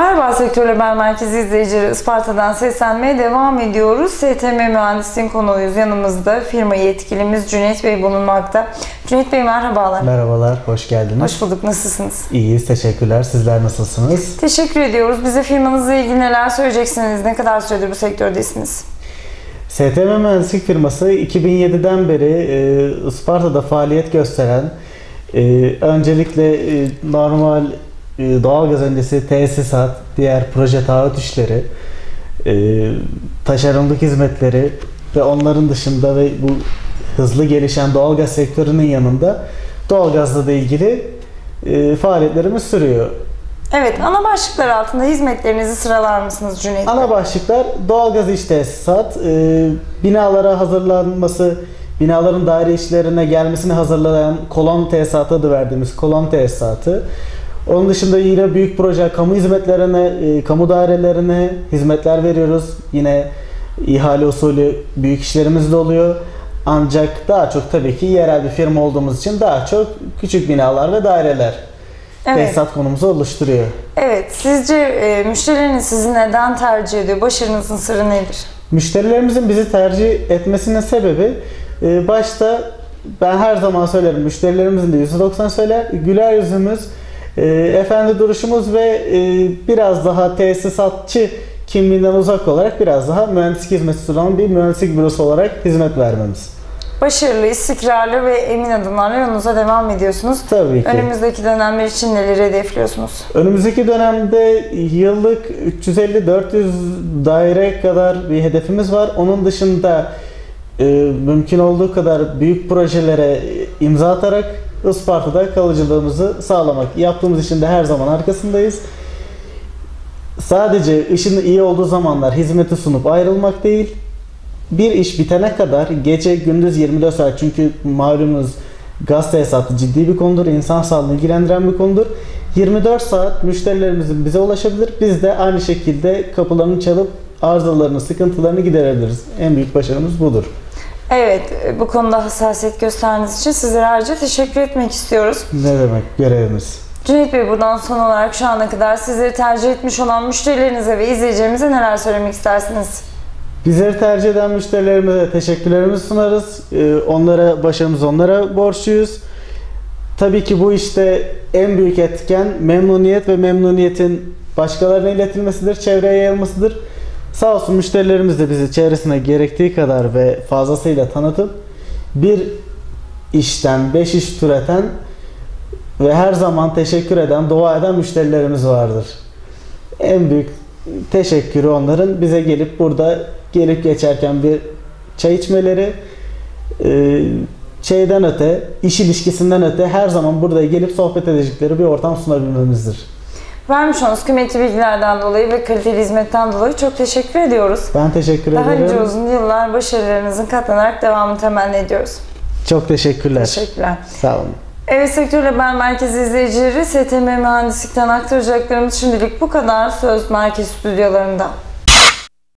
Merhaba Sektör Haber Merkezi izleyicileri Isparta'dan seslenmeye devam ediyoruz. STM Mühendisliğin konuğuyuz. Yanımızda firma yetkilimiz Cüneyt Bey bulunmakta. Cüneyt Bey merhabalar. Merhabalar, hoş geldiniz. Hoş bulduk. Nasılsınız? İyiyiz, teşekkürler. Sizler nasılsınız? Teşekkür ediyoruz. Bize firmanızla ilgili neler söyleyeceksiniz? Ne kadar süredir bu sektördesiniz? STM Mühendislik firması 2007'den beri e, Isparta'da faaliyet gösteren, e, öncelikle e, normal doğalgaz öncesi tesisat, diğer proje taahhüt işleri, e, taşeronluk hizmetleri ve onların dışında ve bu hızlı gelişen doğalgaz sektörünün yanında doğalgazla da ilgili e, faaliyetlerimiz sürüyor. Evet, ana başlıklar altında hizmetlerinizi sıralar mısınız Cüneyt Bey? Ana başlıklar doğalgaz iş tesisat, e, binalara hazırlanması, binaların daire işlerine gelmesini hazırlayan kolon tesisatı adı verdiğimiz kolon tesisatı. Onun dışında yine büyük proje, kamu hizmetlerine, e, kamu dairelerine hizmetler veriyoruz. Yine ihale usulü büyük işlerimiz de oluyor. Ancak daha çok tabii ki yerel bir firma olduğumuz için daha çok küçük binalar ve daireler Evet. tesisat konumuzu oluşturuyor. Evet, sizce e, müşterileriniz sizi neden tercih ediyor? Başarınızın sırrı nedir? Müşterilerimizin bizi tercih etmesinin sebebi e, başta ben her zaman söylerim müşterilerimizin de %90 söyler güler yüzümüz, e, efendi duruşumuz ve e, biraz daha tesisatçı kimliğinden uzak olarak biraz daha mühendislik hizmeti sunan bir mühendislik bürosu olarak hizmet vermemiz. Başarılı, istikrarlı ve emin adımlarla yolunuza devam ediyorsunuz. Tabii ki. Önümüzdeki dönemler için neleri hedefliyorsunuz? Önümüzdeki dönemde yıllık 350-400 daire kadar bir hedefimiz var. Onun dışında e, mümkün olduğu kadar büyük projelere imza atarak Isparta'da kalıcılığımızı sağlamak. Yaptığımız için de her zaman arkasındayız. Sadece işin iyi olduğu zamanlar hizmeti sunup ayrılmak değil, bir iş bitene kadar gece gündüz 24 saat çünkü malumunuz gaz tesisatı ciddi bir konudur. insan sağlığını ilgilendiren bir konudur. 24 saat müşterilerimizin bize ulaşabilir. Biz de aynı şekilde kapılarını çalıp arızalarını, sıkıntılarını giderebiliriz. En büyük başarımız budur. Evet, bu konuda hassasiyet gösterdiğiniz için sizlere ayrıca teşekkür etmek istiyoruz. Ne demek görevimiz. Cüneyt Bey buradan son olarak şu ana kadar sizleri tercih etmiş olan müşterilerinize ve izleyicilerimize neler söylemek istersiniz? Bizleri tercih eden müşterilerimize teşekkürlerimizi sunarız. Ee, Onlara başarımız onlara borçluyuz. Tabii ki bu işte en büyük etken memnuniyet ve memnuniyetin başkalarına iletilmesidir, çevreye yayılmasıdır. Sağ olsun müşterilerimiz de bizi çevresine gerektiği kadar ve fazlasıyla tanıtıp bir işten beş iş türeten ve her zaman teşekkür eden, dua eden müşterilerimiz vardır. En büyük teşekkürü onların bize gelip burada gelip geçerken bir çay içmeleri, e, öte, iş ilişkisinden öte her zaman burada gelip sohbet edecekleri bir ortam sunabilmemizdir. Vermiş olduğunuz kıymetli bilgilerden dolayı ve kaliteli hizmetten dolayı çok teşekkür ediyoruz. Ben teşekkür Daha ederim. nice uzun yıllar başarılarınızın katlanarak devamını temenni ediyoruz. Çok teşekkürler. Teşekkürler. Sağ olun. Evet Sektör Haber Merkezi izleyicileri STM Mühendislik'ten aktaracaklarımız şimdilik bu kadar. Söz Merkez Stüdyolarında.